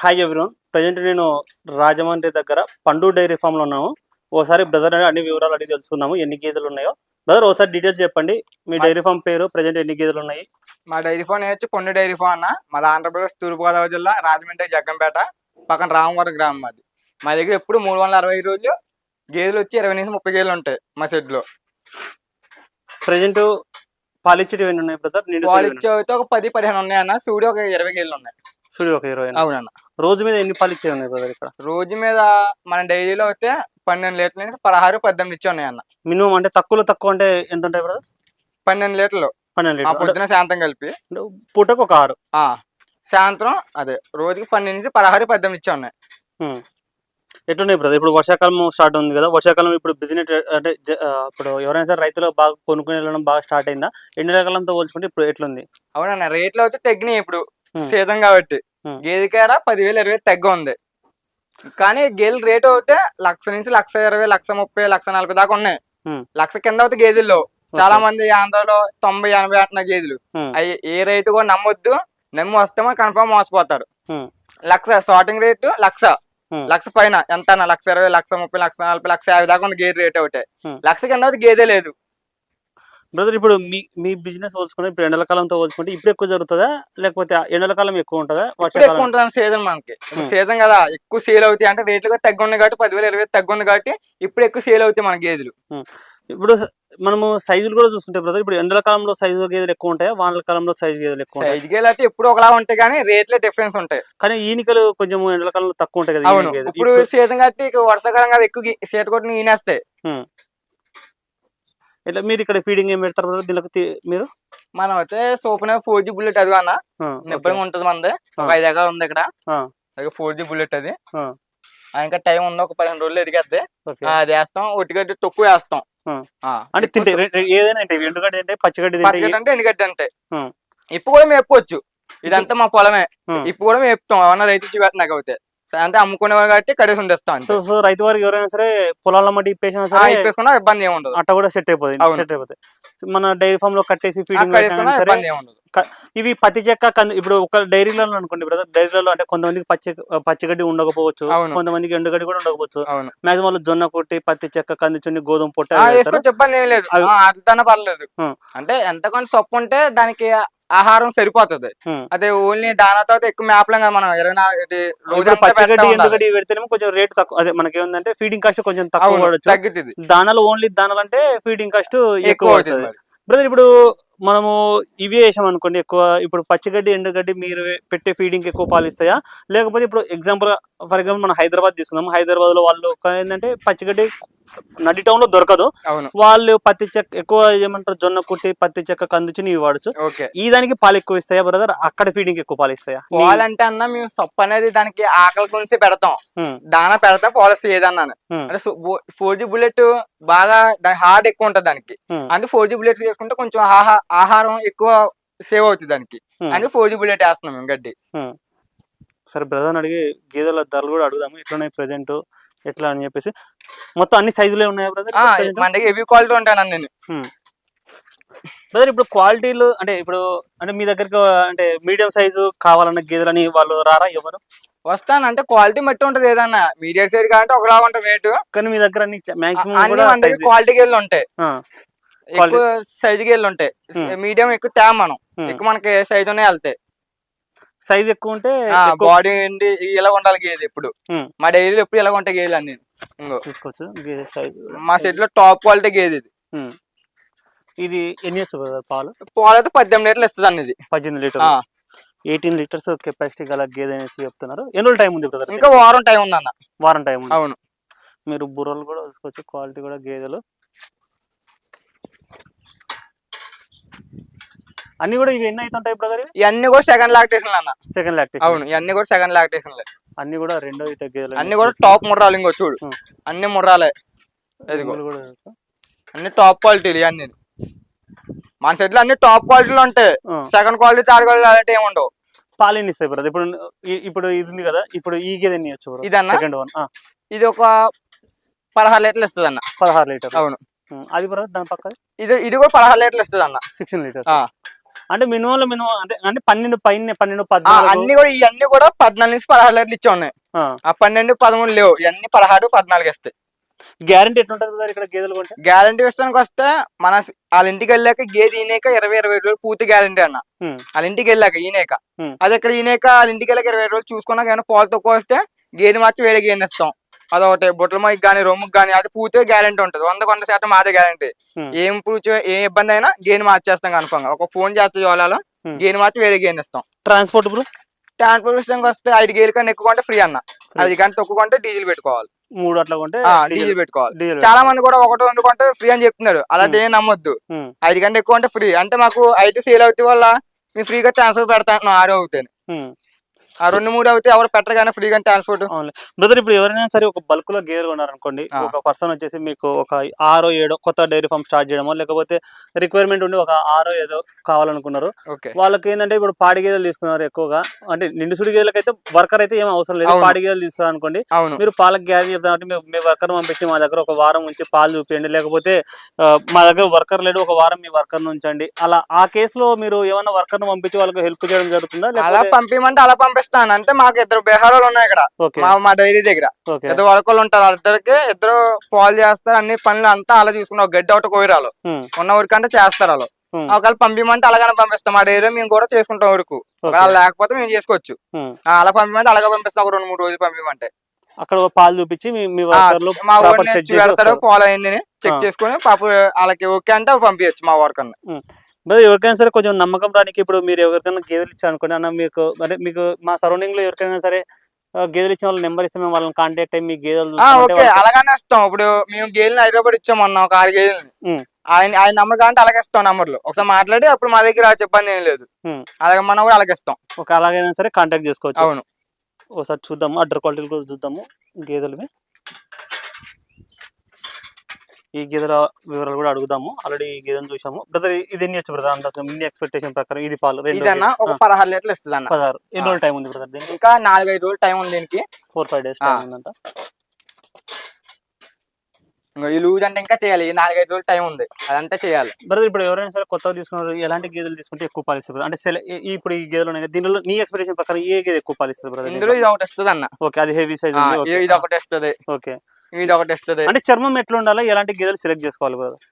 Hi everyone present నేను రాజమండ్రి దగ్గర పండు డైరీ ఫామ్లో ఉన్నాము ఓసారి బ్రదర్ అన్ని వివరాలు అడిగి తెలుసుకుందాము ఎన్ని గేదెలు ఉన్నాయో. బ్రదర్ ఒకసారి డీటెయిల్స్ చెప్పండి. మీ డైరీ ఫామ్ పేరు ప్రజెంట్ ఎన్ని గేదెలు ఉన్నాయి? మా డైరీ ఫోన్ వచ్చి పొన్ను డైరీ ఫోన్ అన్న. మాది ఆంధ్రప్రదేశ్ తూర్పుగోదావరి జిల్లా రాజమండ్రి జగ్గంపేట పక్కన రామవరం గ్రామం మాది. మా దగ్గర ఎప్పుడు మూడు వందల అరవై రోజులు గేదెలు వచ్చి ఇరవై నుంచి ముప్పై గేదెలు ఉంటాయి మా షెడ్లో ప్రజెంట్ పాలిచ్చేటి ఎన్ని ఉన్నాయి బ్రదర్ అయితే ఒక పది పదిహేను ఉన్నాయి అన్న. సూడి ఒక ఇరవై గేదెలు ఉన్నాయి. సూడి ఒక ఇరవై అవునన్న. రోజు మీద ఎన్ని పాలిచ్చే ఉన్నాయి బ్రదర్ ఇక్కడ? రోజు మీద మన డైరీలో అయితే పన్నెండు లీటర్ల నుంచి పదహారు పద్దెనిమిది ఇచ్చి ఉన్నాయి అన్న మినిమం అంటే తక్కువలో తక్కువ అంటే ఎంత ఉంటాయి బ్రదర్ పన్నెండు లీటర్లు. పన్నెండు ఆ లీటర్ పొద్దున శాంతం కలిపి. పూటకు ఒక ఆరు. ఆ సాయంత్రం అదే రోజుకి పన్నెండు నుంచి పదహారు పద్దెనిమిది ఇచ్చి ఉన్నాయి. ఎట్లున్నాయి బ్రదర్ ఇప్పుడు వర్షాకాలం స్టార్ట్ ఉంది కదా వర్షాకాలం ఇప్పుడు బిజినెస్ అంటే ఇప్పుడు ఎవరైనా సరే రైతులు బాగా కొనుక్కుని వెళ్ళడం బాగా స్టార్ట్ అయిందా? ఎండాకాలంతో పోల్చుకుంటే ఇప్పుడు ఎట్లుంది? అవునన్న రేట్లు అయితే తగ్గినాయి ఇప్పుడు. సీజన్ కాబట్టి. గేదె కాడ పదివేలు ఇరవై తగ్గ ఉంది కానీ గేదెల రేట్ అయితే లక్ష నుంచి లక్ష ఇరవై లక్ష ముప్పై లక్ష నలభై దాకా ఉన్నాయి. లక్ష కింద అవుతాయి గేదెల్లో చాలా మంది ఆంధ్రలో తొంభై ఎనభై అంటున్న గేదెలు. అవి ఏ రైతు కూడా నమ్మొద్దు నమ్మి వస్తామో confirm మోసపోతారు. Lakh starting rate lakh. లక్ష పైన ఎంత లక్ష ఇరవై లక్ష ముప్పై లక్ష నలభై లక్ష యాభై దాకా ఉంది గేదె రేట్ ఒకటే. లక్ష కింద గేదె లేదు బ్రదర్ ఇప్పుడు మీ మీ బిజినెస్ పోల్చుకుంటే ఇప్పుడు ఎండాకాలంతో పోల్చుకుంటే ఇప్పుడు ఎక్కువ జరుగుతుందా? లేకపోతే ఎండాకాలం ఎక్కువ ఉంటుందా? ఎక్కువ ఉంటుంది సీజన్ మనకి. సీజన్ కదా ఎక్కువ సేల్ అవుతాయి అంటే రేట్లు కూడా తగ్గి ఉన్నాయి కాబట్టి పదివేలు ఇరవై వేలు తగ్గి ఉంది కాబట్టి ఇప్పుడు ఎక్కువ సేల్ అవుతాయి మన గేదెలు. ఇప్పుడు మనము సైజులు కూడా చూసుకుంటే బ్రదర్ ఇప్పుడు ఎండాకాలంలో సైజు గేదెలు ఎక్కువ ఉంటాయా? వానల కాలంలో సైజు గేదెలు ఎక్కువ ఉంటాయి? సైజ్ గేదెలు అయితే ఎప్పుడు ఒకలా ఉంటాయి కానీ రేట్లే డిఫరెన్స్ ఉంటాయి. కానీ ఈనికలు కొంచెం ఎండాకాలంలో తక్కువ ఉంటాయి కదా. ఇప్పుడు సీజన్ కాబట్టి వర్షాకాలం కదా ఎక్కువ సీత కొట్టి ఈనేస్తాయి. ఇట్లా మీరు ఇక్కడ ఫీడింగ్ ఏం పెడతారు బ్రదర్ దీనికి మీరు? మనం అయితే సోపున ఫోర్ జీ బుల్లెట్ అది అన్న నిబ్బరంగా ఉంటుంది మనది ఒక. ఐదు ఎకరాలు ఉంది ఇక్కడ. ఫోర్ జీ బుల్లెట్ అది. ఇంకా టైం ఉంది? ఒక పదిహేను రోజులు ఎదిగేస్తే. అది వేస్తాం. ఒట్టిగడ్డి తొక్కు వేస్తాం. అంటే తింటే ఏదైనా ఎండుగడ్డి అంటే పచ్చిగడ్డి అంటే ఎండుగడ్డి అంటే ఆ. ఇప్పు కూడా మేపుకోవచ్చు. ఇదంతా మా పొలమే. ఆ. ఇప్పు కూడా మేపుతాం. ఏమన్నా రైతు ఇచ్చి పెట్టినాక అయితే అంటే అమ్ముకునేవారు కాబట్టి కడేసి ఉండేస్తాం. సో సో రైతు వారికి ఎవరైనా సరే పొలాల మట్టి ఇప్పేసినా ఆ, సరే ఇప్పేసుకున్నా ఇబ్బంది ఏమి ఉండదు అట్ట కూడా సెట్ అయిపోతుంది. సెట్ అయిపోతాయి మన డైరీ ఫామ్లో కట్టేసి ఫీడింగ్ ఇబ్బంది ఏమి ఉండదు ఇవి పత్తి చెక్క కంది ఇప్పుడు ఒక డైరీలలో అనుకోండి బ్రదర్ డైరీలలో అంటే కొంతమందికి పచ్చి పచ్చిగడ్డి ఉండకపోవచ్చు. కొంతమందికి ఎండుగడ్డి కూడా ఉండకపోవచ్చు మాక్సిమం వాళ్ళు జొన్న కొట్టి పత్తి చెక్క కంది చున్ని గోధుమ పొట్ట ఏం లేదు అట్లనే పర్లేదు. అంటే ఎంత కొంత సొప్పు ఉంటే దానికి ఆహారం సరిపోతుంది. అదే ఓన్లీ దానా తర్వాత ఎక్కువ మేపలేం కదా మనం ఇరవై నాలుగు కొంచెం రేట్ తక్కువ. అదే మనకి ఏముందంటే ఫీడింగ్ కాస్ట్ కొంచెం తక్కువ తగ్గుతుంది. దానాలు ఓన్లీ దానాలు అంటే ఫీడింగ్ కాస్ట్ ఎక్కువ అవుతుంది. బ్రదర్ ఇప్పుడు మనము ఇవే వేసాం అనుకోండి ఎక్కువ ఇప్పుడు పచ్చిగడ్డి ఎండుగడ్డి మీరు పెట్టే ఫీడింగ్ ఎక్కువ పాలిస్తాయా? లేకపోతే ఇప్పుడు ఎగ్జాంపుల్ ఫర్ ఎగ్జాంపుల్ మనం హైదరాబాద్ తీసుకుందాం. హైదరాబాద్లో వాళ్ళు ఒక ఏంటంటే పచ్చిగడ్డి నడి టౌన్లో దొరకదు. వాళ్ళు పత్తి చెక్క ఎక్కువ ఏమంటారు జొన్న కుట్టి పత్తి చెక్క కందుచుని వాడచ్చు. ఓకే. ఈ దానికి పాలు ఎక్కువ ఇస్తాయా బ్రదర్ అక్కడ ఫీడింగ్ ఎక్కువ పాలు ఇస్తాయా? పాలంటే అన్న మేము సొప్పు అనేది దానికి ఆకలి గురించి పెడతాం. దానా పెడతాం పాలసీ ఏదన్నాను. ఉం, అంటే ఫోర్ జీ బుల్లెట్ బాగా హార్డ్ ఎక్కువ ఉంటుంది దానికి. అందుకే ఫోర్ జీ బుల్లెట్ చేసుకుంటే కొంచెం ఆహా- ఆహారం ఎక్కువ సేవ్ అవుతుంది దానికి. అందుకే ఫోర్ జీ బుల్లెట్ వేస్తున్నాం మేము గడ్డి. సరే బ్రదర్ అడిగి గేదెల ధరలు కూడా అడుగుదాము. ఎట్లున్నాయి ప్రెసెంట్ ఎట్లా అని చెప్పేసి. మొత్తం అన్ని సైజులే ఉన్నాయా బ్రదర్? ఆ, మన దగ్గర హెవీ క్వాలిటీ ఉంటాను నేను. బ్రదర్ ఇప్పుడు క్వాలిటీలు అంటే ఇప్పుడు అంటే మీ దగ్గరికి అంటే మీడియం సైజు కావాలన్న గేదెలని వాళ్ళు రారా ఎవరు? వస్తాను. అంటే క్వాలిటీ బట్టి ఉంటది ఏదన్నా. మీడియం సైడ్ కాబట్టి ఒకలా ఉంటుంది రేటు. కానీ మీ దగ్గర అన్ని మాక్సిమం క్వాలిటీ గేళ్ళు ఉంటాయి. ఎక్కువ సైజు గేళ్ళు ఉంటాయి Hmm. మీడియం ఎక్కువ తేమ మనం. Hmm. ఎక్కువ మనకి సైజు వెళ్తాయి. సైజ్ ఎక్కువ ఉంటే బాడీ ఉండి ఇలా ఉండాలి గేదె ఎప్పుడు? Hmm. మా డైరీలో ఎప్పుడు ఇలా ఉంటాయి గేదెలు అన్ని. తీసుకోవచ్చు గేదె సైజ్ మా సెట్లో టాప్ క్వాలిటీ గేదె ఇది. ఇది ఎన్ని వచ్చు పాలు? పాలు అయితే పద్దెనిమిది లీటర్లు ఇస్తుంది అన్న ఇది. పద్దెనిమిది లీటర్ ఎయిటీన్ లీటర్స్ కెపాసిటీ గల గేదె అనేసి చెప్తున్నారు. ఎన్ని రోజులు టైం ఉంది బ్రదర్ ఇంకా వారం టైం ఉంది అన్న వారం టైం ఉంది. అవును. మీరు బుర్రలు కూడా తీసుకోవచ్చు క్వాలిటీ కూడా గేదెలు. అన్ని కూడా ఇవి ఎన్ని అవుతుంటాయి బ్రదర్ ఇవన్నీ కూడా సెకండ్ లాక్టేషన్ అన్న. సెకండ్ లాక్టేషన్ అవును ఇవన్నీ కూడా సెకండ్ లాక్టేషన్ అన్ని కూడా రెండో గేదెలు అన్ని కూడా టాప్ ముర్రాలు ఇంకో చూడు. అన్ని ముర్రాలే? అన్ని టాప్ క్వాలిటీలు ఇవన్నీ. మన సెట్లో అన్ని టాప్ క్వాలిటీలు ఉంటాయి. సెకండ్ క్వాలిటీ థర్డ్ క్వాలిటీ అలాంటి ఏమి ఉండవు. పాలు ఎన్ని ఇస్తాయి బ్రదర్ ఇప్పుడు ఇప్పుడు ఇది ఉంది కదా ఇప్పుడు ఈ గేదె ఎన్ని ఇవ్వచ్చు ఇదన్నా? సెకండ్ వన్ ఇది ఒక పదహారు లీటర్లు ఇస్తుంది అన్న పదహారు లీటర్ అవును. అది బ్రదర్ దాని పక్క ఇది ఇది కూడా పదహారు లీటర్లు ఇస్తుంది అన్న సిక్స్టీన్ లీటర్. అంటే మినిమం మినిమం అంటే అంటే పన్నెండు పైన పన్నెండు పద్నాలుగు. అన్ని కూడా ఇవన్నీ కూడా పద్నాలుగు నుంచి పదహారు లీటర్లు ఇచ్చే ఉన్నాయి. ఆ. పన్నెండు పదమూడు లేవు. ఇవన్నీ పదహారు పద్నాలుగు ఇస్తాయి గ్యారంటీ ఎట్లుంటది బ్రదర్ ఇక్కడ గేదెలు కొంటే? గ్యారంటీ విషయానికి వస్తే మన వాళ్ళ ఇంటికి వెళ్ళాక గేదె ఈనేక ఇరవై ఇరవై రోజులు పూర్తి గ్యారంటీ అన్న. వాళ్ళ ఇంటికి వెళ్ళాక ఈనేక. అది ఇక్కడ ఈనేక వాళ్ళ ఇంటికి వెళ్ళాక ఇరవై రోజులు చూసుకున్నాక ఏమైనా పాలు తక్కువ వస్తే గేదె మార్చి వేరే గేదె ఇస్తాం అదొకటి. బొట్ల మైకి కానీ రొమ్ముకి కానీ అది పూర్తిగా గ్యారంటీ ఉంటుంది. వంద కొండ శాతం మాదే గ్యారంటీ. ఏం పూర్తి ఏ ఇబ్బంది అయినా గేదె మార్చేస్తాం కన్ఫర్మ్ ఒక ఫోన్ చేస్తే జోలాలో. గేదె మార్చి వేరే గేదె ఇస్తాం. ట్రాన్స్పోర్ట్ బ్రో ట్రాన్స్పోర్ట్ విషయానికి వస్తే ఐదు గేలు కన్నా ఎక్కువ కొంటే ఫ్రీ అన్న. ఐదు గంట తక్కువ కొంటే డీజిల్ పెట్టుకోవాలి. మూడు అట్లా కొంటే డీజిల్ పెట్టుకోవాలి. చాలా మంది కూడా ఒకటి రెండు కొంటే ఫ్రీ అని చెప్తున్నారు. అలాంటి ఏం నమ్మొద్దు. ఐదు గంట ఎక్కువ అంటే ఫ్రీ అంటే మాకు ఐదు సేల్ అవుతాయి వల్ల మేము ఫ్రీగా ట్రాన్స్ఫర్ పెడతాను ఆరు అవుతాయి ఉమ్. ఆ రెండు మూడు అవుతాయి ఎవరు పెట్టగానే ఫ్రీగా ట్రాన్స్పోర్ట్ బ్రదర్ ఇప్పుడు ఎవరైనా సరే ఒక బల్క్లో గేదెలు కొన్నారనుకోండి ఆ. ఒక పర్సన్ వచ్చేసి మీకు ఒక ఆరో ఏడో కొత్త డైరీ ఫామ్ స్టార్ట్ చేయడమో లేకపోతే రిక్వైర్మెంట్ ఉండి ఒక ఆరో ఏదో కావాలనుకున్నారు. వాళ్ళకి ఏంటంటే ఇప్పుడు పాడి గేదెలు తీసుకున్నారు ఎక్కువగా. అంటే నిండుసుడి గేదెలకైతే వర్కర్ అయితే ఏం అవసరం లేదు. పాడి గేదెలు తీసుకున్నారు అనుకోండి అవును. మీరు పాలకు గ్యారెంటీ చెప్తారు అంటే మీ- వర్కర్ పంపించి మా దగ్గర ఒక వారం ఉంచి పాలు చూపించండి లేకపోతే మా దగ్గర వర్కర్ లేడు ఒక వారం మీ వర్కర్ ఉంచండి. అలా ఆ కేసులో మీరు ఏమైనా వర్కర్ పంపించి వాళ్ళకి హెల్ప్ చేయడం జరుగుతుందా? అలా పంపించమంటే అలా పంపిస్తాను. అంటే మాకు ఇద్దరు బీహారాలు ఉన్నాయి ఇక్కడ. మా మా డైరీ దగ్గర. ఇద్దరు వరకలు ఉంటారు. వాళ్ళిద్దరికి ఇద్దరు పాలు చేస్తారు. అన్ని పనులు అంతా అలా చూసుకుని ఒక గడ్డి ఒకటి కోయరాలు. ఉన్న ఊరికి అంటే చేస్తారు వాళ్ళు. ఒకవేళ పంపించమంటే అలాగనే పంపిస్తాం. మా డైరీ మేము కూడా చేసుకుంటాం ఊరుకు. లేకపోతే మేము చేసుకోవచ్చు. అలా పంపించమంటే అలాగే పంపిస్తాం. ఒక రెండు మూడు రోజులు పంపించమంటే అక్కడ పాలు చూపించి మీ పెడతాడు. పాలు అయింది చెక్. చేసుకుని పాప వాళ్ళకి ఓకే అంటే పంపించచ్చు మా వర్కర్ మరి ఎవరికైనా సరే కొంచెం నమ్మకం రానికి ఇప్పుడు మీరు ఎవరికైనా గేదెలు ఇచ్చారు అనుకోండి అన్న మీకు అంటే మీకు మా సరౌండింగ్లో ఎవరికైనా సరే ఆ, గేదెలు ఇచ్చిన వాళ్ళ నెంబర్ ఇస్తే మేము వాళ్ళని కాంటాక్ట్ అయ్యి మీ గేదెలు ఆ చూస్తామంటే ఓకే వాళ్ళకి- అలాగనే ఇస్తాం. ఇప్పుడు మేము గేదెలు హైదరాబాద్ ఇచ్చాం అన్న ఒక ఆరు గేదెలు ఉమ్. ఆయన ఆయన నంబర్ కావాలంటే అలాగే ఇస్తాం నంబర్లు. ఒకసారి మాట్లాడి అప్పుడు మా దగ్గర చెప్పండి ఏం లేదు. ఉమ్. అలాగే మనం కూడా అలాగే ఇస్తాం. ఒక అలాగైనా సరే కాంటాక్ట్ చేసుకోవచ్చు. అవును. ఒకసారి చూద్దాము అడ్డర్ క్వాలిటీలు కూడా చూద్దాము గేదెలవి ఈ గేదెల వివరాలు కూడా అడుగుదాము. ఆల్రెడీ ఈ గేదెను చూసాము బ్రదర్ ఇది ఎన్ని వచ్చు బ్రదర్ అంటే మీ ఎక్స్పెక్టేషన్ ప్రకారం ఇది పాలు ఇదన్నా ఒక పదహారు లీటర్లు ఇస్తుంది అన్న పదహారు. ఎన్ని. రోజులు టైం ఉంది బ్రదర్ దీనికి? ఇంకా నాలుగైదు రోజులు టైం ఉంది దీనికి. ఫోర్ ఫైవ్ డేస్ ఆ. టైం ఉందంట. ఇంకా ఈ లూజ్ అంటే ఇంకా చేయాలి. ఈ నాలుగైదు రోజులు టైం ఉంది. అదంతా చేయాలి. బ్రదర్ ఇప్పుడు ఎవరైనా సరే కొత్తగా తీసుకున్నారు ఎలాంటి గేదెలు తీసుకుంటే ఎక్కువ పాలు ఇస్తారు? అంటే ఇప్పుడు ఈ గేదెలు ఉన్నాయి దీనిలో నీ ఎక్స్పెక్టేషన్ ప్రకారం ఏ గేదె ఎక్కువ పాలు ఇస్తుంది ఇందులో బ్రదర్ ఇది ఒకటి ఇస్తుంది అన్న ఓకే అది హెవీ సైజ్ ఇది- ఒకటి ఇస్తుంది ఓకే ఇది ఒకటి ఇస్తుంది. అంటే చర్మం ఎట్లా ఉండాలి ఎలాంటి గేదెలు సెలెక్ట్ చేసుకోవాలి బ్రదర్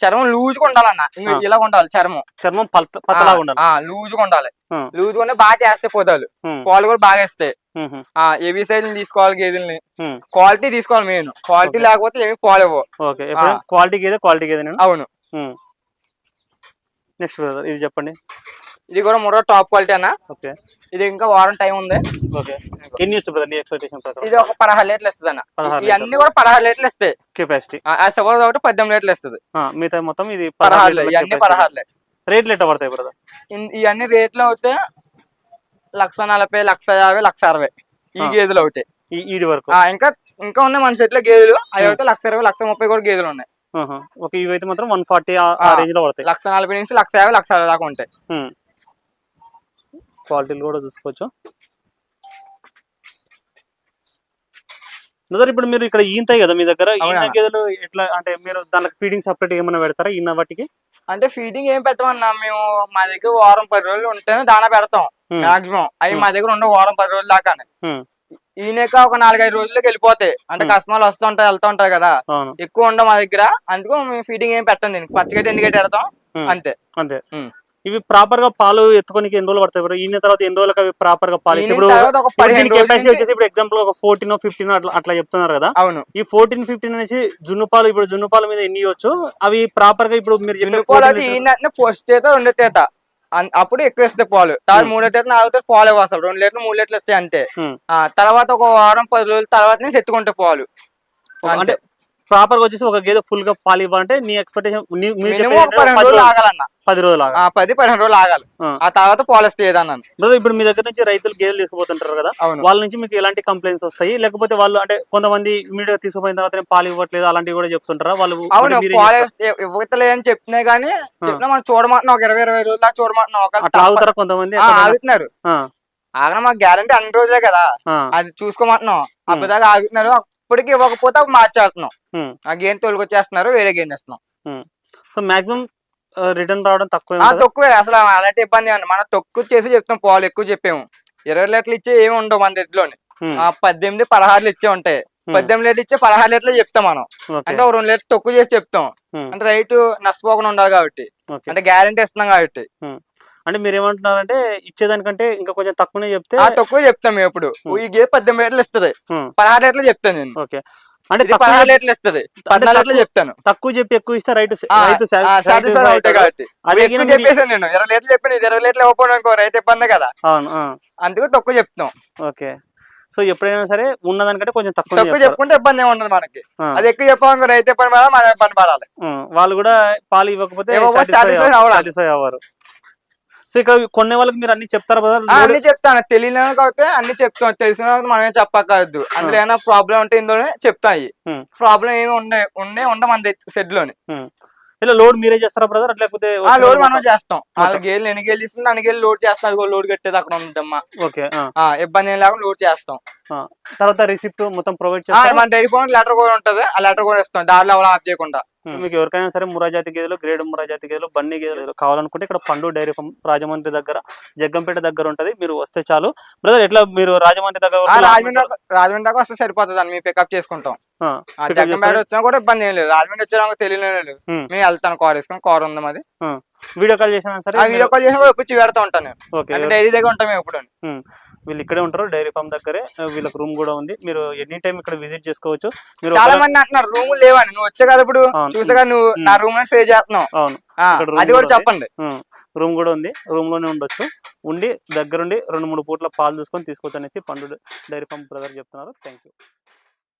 చర్మం లూజ్గా ఉండాలన్న. ఇలా ఉండాలి చర్మం. చర్మం పతలాగా ఉండాలి. లూజ్గా ఉండాలి. లూజ్గా ఉంటే బాగా చేస్తాయి పోతాలు పాలు కూడా బాగా ఆ ఏవి సైడ్ తీసుకోవాలి గేదెల్ని. క్వాలిటీ తీసుకోవాలి మెయిన్ క్వాలిటీ. లేకపోతే ఏమి పాలు ఓకే. క్వాలిటీ గేదె క్వాలిటీ గేదె అవును. నెక్స్ట్ బ్రదర్ ఇది చెప్పండి. ఇది కూడా మూడో టాప్ క్వాలిటీ అన్న. ఓకే ఇది ఇంకా వారం టైం ఉంది. ఓకే. ఎన్ని వచ్చు బ్రదర్ నీ ఎక్స్పెక్టేషన్ ప్రకారం? ఇది ఒక పదహారు లీటర్లు ఇస్తుంది అన్న పదహారు ఇవన్నీ కూడా పదహారు లీటర్లు ఇస్తాయి కెపాసిటీ ఆ సపోజ్ ఒకటి పద్దెనిమిది లీటర్లు ఇస్తుంది మిగతా మొత్తం ఇది పదహారులే ఇవన్నీ పదహారులే. రేట్లు ఎట్లా పడతాయి బ్రదర్? ఇవన్నీ రేట్లు అవుతే లక్ష నలభై లక్ష యాభై లక్ష అరవై. ఈ. గేదెలు అవుతాయి ఈ ఈడి వరకు? ఇంకా ఇంకా ఉన్నాయి మన సెట్లో గేదెలు. అవి. అయితే లక్ష ఇరవై లక్ష ముప్పై కూడా గేదెలు ఉన్నాయి. ఓకే ఇవి అయితే మాత్రం వన్ ఫార్టీ ఆ. రేంజ్లో పడతాయి. లక్ష నలభై నుంచి లక్ష యాభై లక్ష అరవై దాకా ఉంటాయి. క్వాలిటీలు కూడా చూసుకోవచ్చు బ్రదర్ ఇప్పుడు మీరు ఇక్కడ ఈంతాయి కదా మీ దగ్గర. గేదెలు ఎట్లా అంటే మీరు దానికి ఫీడింగ్ సపరేట్ ఏమైనా పెడతారా ఈన వాటికి అంటే ఫీడింగ్ ఏం పెట్టమన్నా మేము మా దగ్గర వారం పది రోజులు ఉంటేనే దానా పెడతాం ఉం. మాక్సిమం అవి ఉం. మా దగ్గర ఉండవు వారం పది రోజులు దాకానే ఉం. ఈయనక ఒక నాలుగైదు రోజులకి వెళ్ళిపోతాయి అంటే. కస్టమర్లు వస్తుంటాయి వెళ్తూ ఉంటాయి కదా ఎక్కువ ఉండవు మా దగ్గర అందుకు మేము ఫీడింగ్ ఏం పెట్టం దీనికి పచ్చగడ్డి ఎండుగడ్డి పెడతాం. అంతే అంతే. ఇవి ప్రాపర్గా పాలు ఎత్తుకోనికి ఎన్ని రోజులు పడతాయి బ్రో? ఈయన తర్వాత ఎన్ని రోజులకు అవి ప్రాపర్గా పాలు ఇప్పుడు కెపాసిటీ వచ్చేసి ఇప్పుడు ఎగ్జాంపుల్ ఒక ఫోర్టీన్ ఫిఫ్టీన్ అట్లా అట్లా చెప్తున్నారు కదా. అవును. ఈ ఫోర్టీన్ ఫిఫ్టీన్ అనేసి జున్ను పాలు ఇప్పుడు జున్ను పాల మీద ఎన్ని ఇవ్వచ్చు? అవి ప్రాపర్గా ఇప్పుడు మీరు చెప్పే దున్నుకోవాలి 14 అది లీటర్స్- ఈయన పోస్ట్ చేత రెండో తేత. అన్- అప్పుడు ఎక్కువ ఇస్తాయి పాలు. తర్వాత ఉం. మూడో తేత నాలుగో తేత పాలు ఇవ్వ అసలు రెండు లీటర్లు మూడు లీటర్లు ఇస్తాయి అంతే. ఆ తర్వాత ఒక వారం పది రోజుల తర్వాత నుంచి ఎత్తుకుంటే పాలు. అంటే ప్రాపర్గా వచ్చేసి ఒక గేదె ఫుల్గా పాలు ఇవ్వాలంటే నీ ఎక్స్పెక్టేషన్ పది రోజులు పది పదిహేను రోజులు ఆగాలి. ఆ. తర్వాత పాలు వస్తాయి ఏదన్నాను బ్రదర్ ఇప్పుడు మీ దగ్గర నుంచి రైతులు గేదెలు తీసుకుపోతుంటారు కదా వాళ్ళ నుంచి మీకు ఎలాంటి కంప్లైంట్స్ వస్తాయి? లేకపోతే వాళ్ళు అంటే కొంతమంది ఇమీడియట్ తీసుకుపోయిన తర్వాత పాలు ఇవ్వట్లేదు అలాంటివి కూడా చెప్తుంటారా? వాళ్ళు అవును? ఇవ్వతలే అని చెప్తున్నాయి కానీ చెప్పినా మనం చూడమంటున్నాం ఒక ఇరవై ఇరవై రోజులు చూడమంటున్నాం ఆగుతారా కొంతమంది? ఆగుతున్నారు. ఆగడం మాకు గ్యారంటీ అన్ని రోజులే కదా. అది చూసుకోమంటున్నాం. అప్పటిదాకా ఆగుతున్నారు. అప్పటికి ఇవ్వకపోతే మార్చేస్తున్నాం. ఆ గేమ్ తోలుకొచ్చేస్తున్నారు వేరే గేమ్ ఇస్తున్నాం సో మాక్సిమం రిటర్న్ రావడం తక్కువ తక్కువే. అసలు అలాంటి ఇబ్బంది మనం తక్కువ చేసి చెప్తాం పాలు ఎక్కువ చెప్పాము. ఇరవై లీటర్లు ఇచ్చే ఏమి ఉండవు మన దగ్గరలోని. ఆ పద్దెనిమిది పదహారు ఇచ్చే ఉంటాయి. పద్దెనిమిది లీటర్లు ఇచ్చే పదహారు లీటర్లు చెప్తాం మనం. అంటే ఒక రెండు లీటర్ తక్కువ చేసి చెప్తాం. అంటే రైతు నష్టపోకుండా ఉండాలి కాబట్టి. అంటే గ్యారంటీ ఇస్తున్నాం కాబట్టి. అంటే మీరు ఏమంటున్నారంటే ఇచ్చేదానికంటే ఇంకా కొంచెం తక్కువనే చెప్తే తక్కువ చెప్తాం ఉం. ఈ పద్దెనిమిది లీటర్లు ఇస్తుంది. పదహారు లీటర్లు చెప్తాను నేను. ఓకే. అంటే పదహారు చెప్పి- లీటర్లు ఇస్తుంది పద్నాలుగు లీటర్లు చెప్తాను. తక్కువ చెప్పి ఎక్కువ ఇస్తే రైతు ఆ, రైతు చెప్పేసాను నేను. ఇరవై లీటర్లు చెప్పాను ఇరవై లీటర్లు ఇవ్వకపోవడం అనుకో రైతు ఇబ్బంది కదా. అవును అందుకు తక్కువ చెప్తాం. ఓకే. సో ఎప్పుడైనా సరే ఉన్నదానికంటే కొంచెం తక్కువ తక్కువ చెప్పుకుంటే ఇబ్బంది ఉండదు మనకి. అది ఎక్కువ చెప్పామనుకో రైతు ఇబ్బంది పడాలి మనం ఇబ్బంది పడాలి. వాళ్ళు కూడా పాలు ఇవ్వకపోతే. సాటిస్ఫై అవ్వరు. సో ఇక్కడ కొనే వాళ్ళకి మీరు అన్ని చెప్తారు కదా అన్ని చెప్తాను. తెలియని కాబట్టి అన్ని చెప్తాం. తెలిసిన వాళ్ళకి మనమే చెప్పక్కర్దు అందులో ఏమైనా ప్రాబ్లం ఉంటే ఇందులోనే చెప్తాయి. ప్రాబ్లం ఏమి ఉండే ఉండే ఉండ మన షెడ్లోని. ఇలా లోడ్ మీరే చేస్తారా బ్రదర్ లేకపోతే ఆ లోడ్ వాళ్ళు మనం చేస్తాం. మొత్తం. గేలు ఎన్ని గేలు ఇస్తుంది అన్ని గేలు లోడ్ చేస్తాం. అదిగో లోడ్ కట్టేది అక్కడ ఉందమ్మా. ఓకే ఇబ్బంది ఏం లేకుండా లోడ్ చేస్తాం. తర్వాత రిసిప్ట్ మొత్తం ప్రొవైడ్ ఆ, చేస్తారు? మన డైరీ ఫోన్ లెటర్ కూడా ఉంటది. ఆ లెటర్ కూడా ఇస్తాం దారిలో ఎవరు ఆఫ్ చేయకుండా. మీకు ఎవరికైనా సరే మురాజాతి గేదెలు గ్రేడ్ మురాజాతి గేదెలు బన్నీ గేదెలు కావాలనుకుంటే ఇక్కడ పండు డైరీ ఫామ్ రాజమండ్రి దగ్గర జగ్గంపేట దగ్గర ఉంటది. మీరు వస్తే చాలు. బ్రదర్ ఎట్లా మీరు రాజమండ్రి దగ్గర రాజమండ్రి దాకా వస్తే సరిపోతుంది అని మేము పికప్ చేసుకుంటాం. జగ్గంపేట వచ్చినా కూడా ఇబ్బంది ఏం లేదు. రాజమండ్రి వచ్చాక తెలియలేదు. మేము వెళ్తాను కార్ వేసుకొని కార్ ఉంది మాది. వీడియో కాల్ చేసినా సరే వీడియో కాల్ చేసి కూడా ఎప్పుడు పెడతా ఉంటాను నేను. డైరీ దగ్గర ఉంటాం మేము ఎప్పుడు వీళ్ళు ఇక్కడే ఉంటారు డైరీ ఫామ్ దగ్గరే. వీళ్ళకి రూమ్ కూడా ఉంది. మీరు ఎనీ టైం ఇక్కడ విజిట్ చేసుకోవచ్చు. మీరు చాలా మంది అంటున్నారు రూమ్ లేవని. నువ్వు వచ్చే కదా ఇప్పుడు? అవును. చూసగా నువ్వు. నా రూమ్లో స్టే చేస్తున్నావు. అవును. అది కూడా కూడా చెప్పండి. రూమ్ కూడా ఉంది. రూమ్లోనే ఉండొచ్చు. ఉండి దగ్గరుండి రెండు మూడు పూట్ల పాలు చూసుకొని తీసుకోవచ్చు అనేసి పండు డైరీ ఫామ్ బ్రదర్ చెప్తున్నారు. Thank you